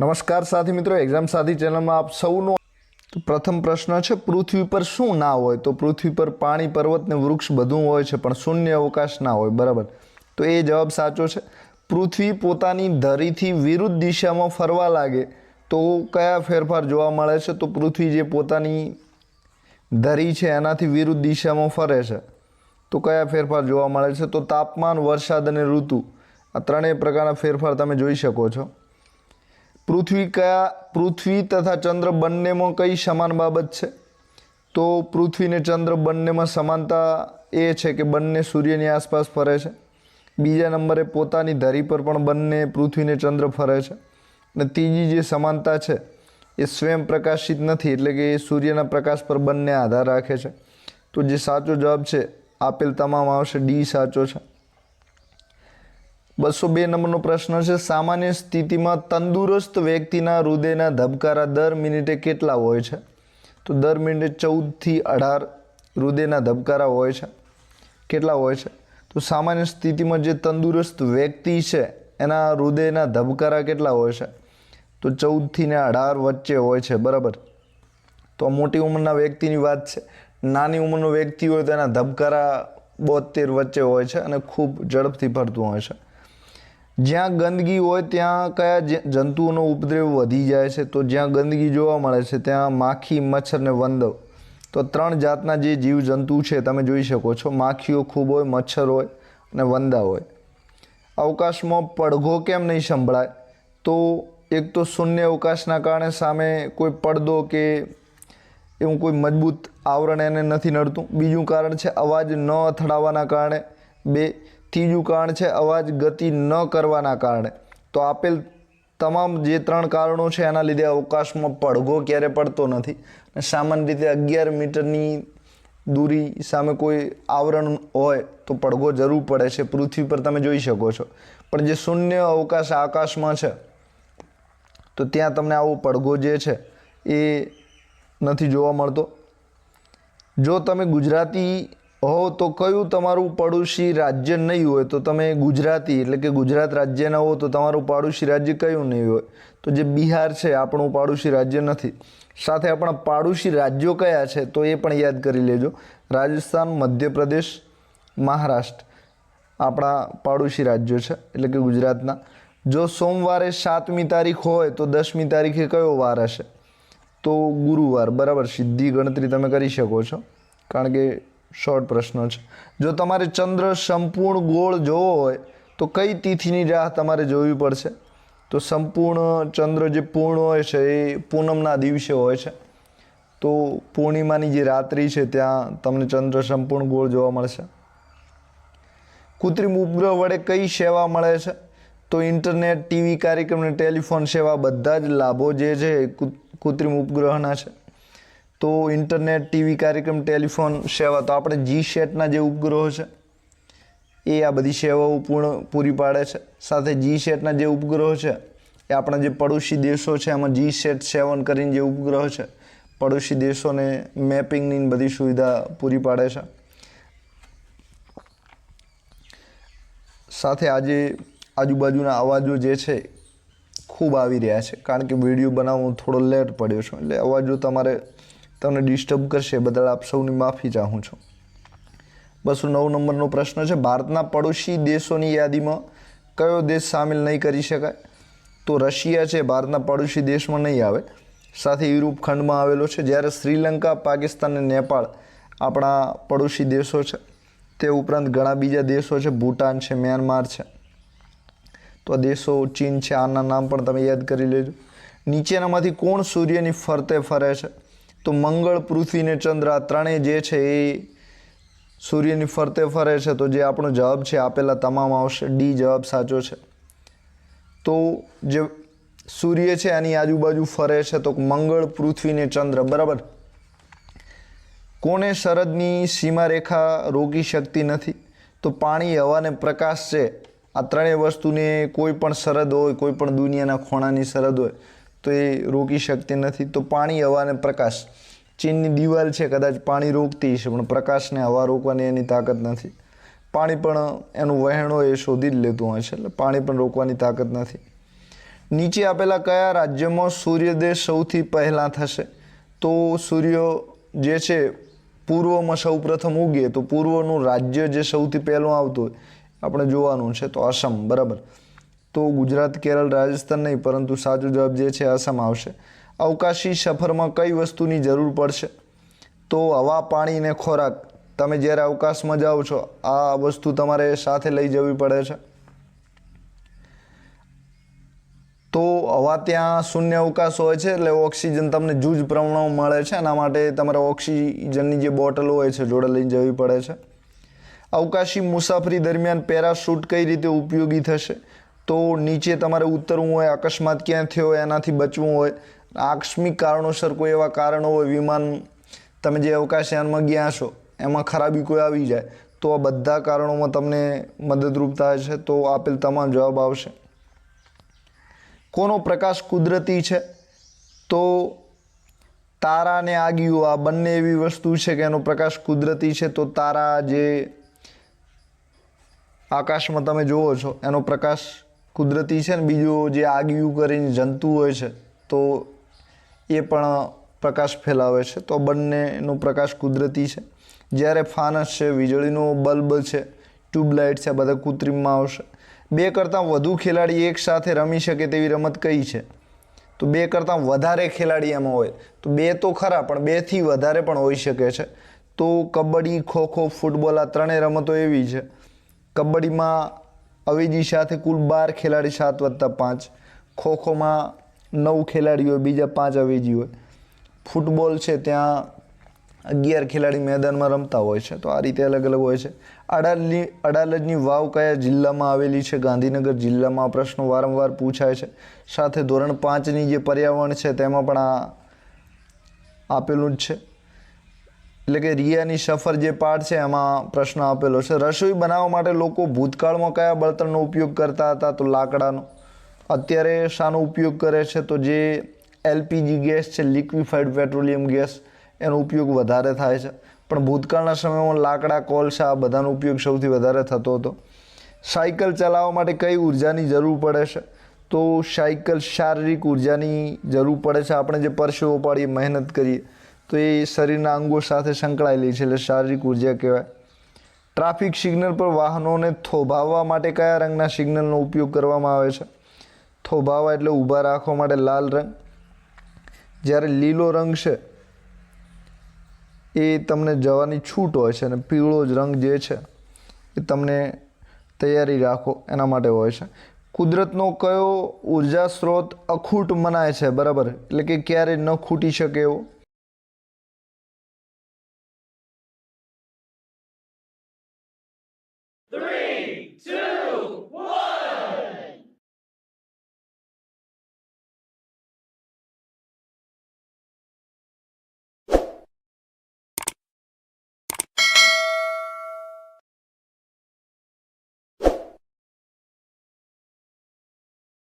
નમસ્કાર સાથી મિત્રો એક્ઝામ સાથી ચેનલમાં આપ સૌનો તો પ્રથમ પ્રશ્ન છે, પૃથ્વી પર શું ના હોય? તો પૃથ્વી પર પાણી, પર્વત ને વૃક્ષ બધું હોય છે, પણ શૂન્ય અવકાશ ના હોય, બરાબર? તો એ જવાબ સાચો છે. પૃથ્વી પોતાની ધરીથી વિરુદ્ધ દિશામાં ફરવા લાગે, તો કયા ફેરફાર જોવા મળે છે? તો પૃથ્વી જે પોતાની ધરી છે, એનાથી વિરુદ્ધ દિશામાં ફરે છે. તો કયા ફેરફાર જોવા મળે છે? તો તાપમાન, વરસાદ અને ઋતુ, આ ત્રણેય પ્રકારના ફેરફાર તમે જોઈ શકો છો. પૃથ્વી કયા, પૃથ્વી તથા ચંદ્ર બંનેમાં કઈ સમાન બાબત છે? તો પૃથ્વી ને ચંદ્ર બંનેમાં સમાનતા એ છે કે બંને સૂર્યની આસપાસ ફરે છે. બીજા નંબરે પોતાની ધરી પર પણ બંને પૃથ્વીને ચંદ્ર ફરે છે. અને ત્રીજી જે સમાનતા છે, એ સ્વયં પ્રકાશિત નથી, એટલે કે એ સૂર્યના પ્રકાશ પર બંને આધાર રાખે છે. તો જે સાચો જવાબ છે, આપેલ તમામ આવશે ડી સાચો છે. બસો બે નંબરનો પ્રશ્ન છે. સામાન્ય સ્થિતિમાં તંદુરસ્ત વ્યક્તિના હૃદયના ધબકારા દર મિનિટે કેટલા હોય છે? તો દર મિનિટે ચૌદથી અઢાર હૃદયના ધબકારા હોય છે. કેટલા હોય છે? તો સામાન્ય સ્થિતિમાં જે તંદુરસ્ત વ્યક્તિ છે, એના હૃદયના ધબકારા કેટલા હોય છે? તો ચૌદથી ને અઢાર વચ્ચે હોય છે, બરાબર? તો મોટી ઉંમરના વ્યક્તિની વાત છે. નાની ઉંમરનો વ્યક્તિ હોય તો એના ધબકારા બોતેર વચ્ચે હોય છે અને ખૂબ ઝડપથી ફરતું હોય છે. જ્યાં ગંદકી હોય ત્યાં કયા જંતુઓનો ઉપદ્રવ વધી જાય છે, તો જ્યાં ગંદકી જોવા મળે છે, ત્યાં માખી, મચ્છર ને વંદવ. તો ત્રણ જાતના જે જીવજંતુ છે, તમે જોઈ શકો છો. માખીઓ ખૂબ હોય, મચ્છર હોય અને વંદા હોય. અવકાશમાં પડઘો કેમ નહીં સંભળાય? તો એક તો શૂન્ય અવકાશના કારણે સામે કોઈ પડદો કે એવું કોઈ મજબૂત આવરણ એને નથી નડતું. બીજું કારણ છે, અવાજ ન અથડાવાના કારણે બે ત્રીજું કારણ છે અવાજ ગતિ ન કરવાના કારણે. તો આપેલ તમામ જે ત્રણ કારણો છે એના લીધે અવકાશમાં પડઘો ક્યારે પડતો નથી. સામાન્ય રીતે અગિયાર મીટરની દૂરી સામે કોઈ આવરણ હોય તો પડઘો જરૂર પડે છે. પૃથ્વી પર તમે જોઈ શકો છો. પણ જે શૂન્ય અવકાશ આકાશમાં છે, તો ત્યાં તમને આવો પડઘો જે છે એ નથી જોવા મળતો. જો તમે ગુજરાતી હો, તો કયું તમારું પડોશી રાજ્ય નહીં હોય? તો તમે ગુજરાતી, એટલે કે ગુજરાત રાજ્યના હો, તો તમારું પાડોશી રાજ્ય કયું નહીં હોય? તો જે બિહાર છે, આપણું પાડોશી રાજ્ય નથી. સાથે આપણા પાડોશી રાજ્યો કયા છે, તો એ પણ યાદ કરી લેજો. રાજસ્થાન, મધ્યપ્રદેશ, મહારાષ્ટ્ર. આપણા પાડોશી રાજ્યો છે, એટલે કે ગુજરાતના. જો સોમવારે સાતમી તારીખ હોય, તો દસમી તારીખે કયો વાર હશે? તો ગુરુવાર, બરાબર. સીધી ગણતરી તમે કરી શકો છો. કારણ કે શોર્ટ પ્રશ્ન છે. જો તમારે ચંદ્ર સંપૂર્ણ ગોળ જોવો હોય, તો કઈ તિથિની રાહ તમારે જોવી પડશે? તો સંપૂર્ણ ચંદ્ર જે પૂર્ણ હોય છે, એ પૂનમના દિવસે હોય છે. તો પૂર્ણિમાની જે રાત્રિ છે, ત્યાં તમને ચંદ્ર સંપૂર્ણ ગોળ જોવા મળશે. કૃત્રિમ ઉપગ્રહ વડે કઈ સેવા મળે છે? તો ઇન્ટરનેટ, ટીવી, કાર્યક્રમ અને ટેલિફોન સેવા બધા જ લાભો જે છે કૃત્રિમ ઉપગ્રહના છે. તો ઇન્ટરનેટ, ટીવી, કાર્યક્રમ, ટેલિફોન સેવા તો આપણે જી સેટના જે ઉપગ્રહો છે, એ આ બધી સેવાઓ પૂર્ણ પૂરી પાડે છે. સાથે જી સેટના જે ઉપગ્રહો છે, એ આપણા જે પડોશી દેશો છે, એમાં જી સેટ સેવન કરીને જે ઉપગ્રહ છે, પડોશી દેશોને મેપિંગની બધી સુવિધા પૂરી પાડે છે. સાથે આજે આજુબાજુના અવાજો જે છે ખૂબ આવી રહ્યા છે. કારણ કે વીડિયો બનાવવો થોડો લેટ પડ્યો છે, એટલે અવાજો તમારે તમને ડિસ્ટર્બ કરશે બદલ આપ સૌની માફી ચાહું છું. બસો નવ નંબરનો પ્રશ્ન છે, ભારતના પડોશી દેશોની યાદીમાં કયો દેશ સામેલ નહીં કરી શકાય? તો રશિયા છે, ભારતના પડોશી દેશમાં નહીં આવે. સાથે યુરોપ ખંડમાં આવેલો છે, જ્યારે શ્રીલંકા, પાકિસ્તાન અને નેપાળ આપણા પડોશી દેશો છે. તે ઉપરાંત ઘણા બીજા દેશો છે, ભૂટાન છે, મ્યાનમાર છે. તો આ દેશો, ચીન છે, આના નામ પણ તમે યાદ કરી લેજો. નીચેનામાંથી કોણ સૂર્યની ફરતે ફરે છે? તો મંગળ, પૃથ્વી ને ચંદ્ર આ ત્રણેય જે છે એ સૂર્યની ફરતે ફરે છે, તો જે આપણો જવાબ છે આપેલા તમામ આવશે. ડી જવાબ સાચો છે. તો જે સૂર્ય છે આની આજુબાજુ ફરે છે, તો મંગળ, પૃથ્વી ને ચંદ્ર, બરાબર? કોને શરદની સીમારેખા રોકી શકતી નથી? તો પાણી, હવા અને પ્રકાશ છે. આ ત્રણેય વસ્તુને કોઈ પણ સરહદ હોય, કોઈ પણ દુનિયાના ખોણાની સરહદ હોય તો એ રોકી શકતી નથી. તો પાણી, હવા અને પ્રકાશ. ચીનની દિવાલ છે, કદાચ પાણી રોકતી છે પણ પ્રકાશને હવા રોકવાની એની તાકાત નથી. પાણી પણ એનું વહેણો એ શોધી જ લેતું હોય છે, એટલે પાણી પણ રોકવાની તાકાત નથી. નીચે આપેલા કયા રાજ્યમાં સૂર્યોદય સૌથી પહેલાં થશે? તો સૂર્ય જે છે, પૂર્વમાં સૌ પ્રથમ ઉગીએ તો પૂર્વનું રાજ્ય જે સૌથી પહેલું આવતું હોય, આપણે જોવાનું છે, તો અસમ બરાબર. તો ગુજરાત, કેરળ, રાજસ્થાન નહીં, પરંતુ સાચો જવાબ જે છે, આસામ આવશે. અવકાશી સફરમાં કઈ વસ્તુની જરૂર પડશે? તો હવા, પાણી અને ખોરાક. તમે જ્યારે અવકાશમાં જાઓ છો, આ વસ્તુ તમારે સાથે લઈ જવી પડે છે. તો હવા ત્યાં શૂન્ય અવકાશ હોય છે, એટલે ઓક્સિજન તમને જૂજ પ્રમાણમાં મળે છે એના માટે તમારે ઓક્સિજનની જે બોટલ હોય છે, જોડે લઈ જવી પડે છે. અવકાશી મુસાફરી દરમિયાન પેરાશૂટ કઈ રીતે ઉપયોગી થશે? તો નીચે તમારે ઉતરવું હોય, અકસ્માત ક્યાં થયો હોય, એનાથી બચવું હોય. આકસ્મિક કારણોસર કોઈ એવા કારણો હોય, વિમાન તમે જે અવકાશયાનમાં ગયા છો, એમાં ખરાબી કોઈ આવી જાય, તો આ બધા કારણોમાં તમને મદદરૂપ થાય છે, તો આપેલ તમામ જવાબ આવશે. કોનો પ્રકાશ કુદરતી છે? તો તારા અને આગિયું, આ બંને એવી વસ્તુ છે કે એનો પ્રકાશ કુદરતી છે, તો તારા જે આકાશમાં તમે જુઓ છો, એનો પ્રકાશ કુદરતી છે ને બીજું જે આગિયું કરીને જંતુ હોય છે, તો એ પણ પ્રકાશ ફેલાવે છે. તો બંનેનો પ્રકાશ કુદરતી છે. જ્યારે ફાનસ છે, વીજળીનો બલ્બ છે, ટ્યુબલાઇટ છે બધા કૃત્રિમમાં આવશે. બે કરતાં વધુ ખેલાડી એકસાથે રમી શકે તેવી રમત કઈ છે? તો બે કરતાં વધારે ખેલાડી એમાં હોય. તો બે તો ખરા, પણ બેથી વધારે પણ હોઈ શકે છે. તો કબડ્ડી, ખોખો, ફૂટબોલ આ ત્રણેય રમતો એવી છે. કબડ્ડીમાં અવેજી સાથે કુલ બાર ખેલાડી સાત વત્તા પાંચ. ખોખોમાં નવ ખેલાડી હોય બીજા પાંચ અવેજી હોય ફૂટબોલ છે ત્યાં અગિયાર ખેલાડી મેદાનમાં રમતા હોય છે. તો આ રીતે અલગ અલગ હોય છે. અડાલની, અડાલજની વાવ કયા જિલ્લામાં આવેલી છે? ગાંધીનગર જિલ્લામાં પ્રશ્નો વારંવાર પૂછાય છે. સાથે ધોરણ પાંચની જે પર્યાવરણ છે તેમાં પણ આ આપેલું જ છે. એટલે કે રિયાની સફર જે પાઠ છે એમાં પ્રશ્ન આપેલો છે, રસોઈ બનાવવા માટે લોકો ભૂતકાળમાં કયા બળતણનો ઉપયોગ કરતા હતા? તો લાકડાનો. અત્યારે શાનો ઉપયોગ કરે છે તો જે એલપીજી ગેસ છે, લિક્વિફાઈડ પેટ્રોલિયમ ગેસ, એનો ઉપયોગ વધારે થાય છે. પણ ભૂતકાળના સમયમાં લાકડા કોલસા બધાનો ઉપયોગ સૌથી વધારે થતો હતો. સાયકલ ચલાવવા માટે કઈ ઉર્જાની જરૂર પડે છે? તો સાયકલ શારીરિક ઉર્જાની જરૂર પડે છે. આપણે જે પરસેવો પાડીએ, મહેનત કરીએ તો એ શરીરના અંગો સાથે સંકળાયેલી છે એટલે શારીરિક ઊર્જા કહેવાય. ટ્રાફિક સિગ્નલ પર વાહનોને થોભાવવા માટે કયા રંગના સિગ્નલનો ઉપયોગ કરવામાં આવે છે? થોભાવવા એટલે ઊભા રાખવા માટે લાલ રંગ. જ્યારે લીલો રંગ છે, એ તમને જવાની છૂટ હોય છે અને પીળો જ રંગ જે છે, એ તમને તૈયારી રાખો, એના માટે હોય છે. કુદરતનો કયો ઊર્જા સ્ત્રોત અખૂટ મનાય છે, બરાબર? એટલે કે ક્યારેય ન ખૂટી શકે એવો.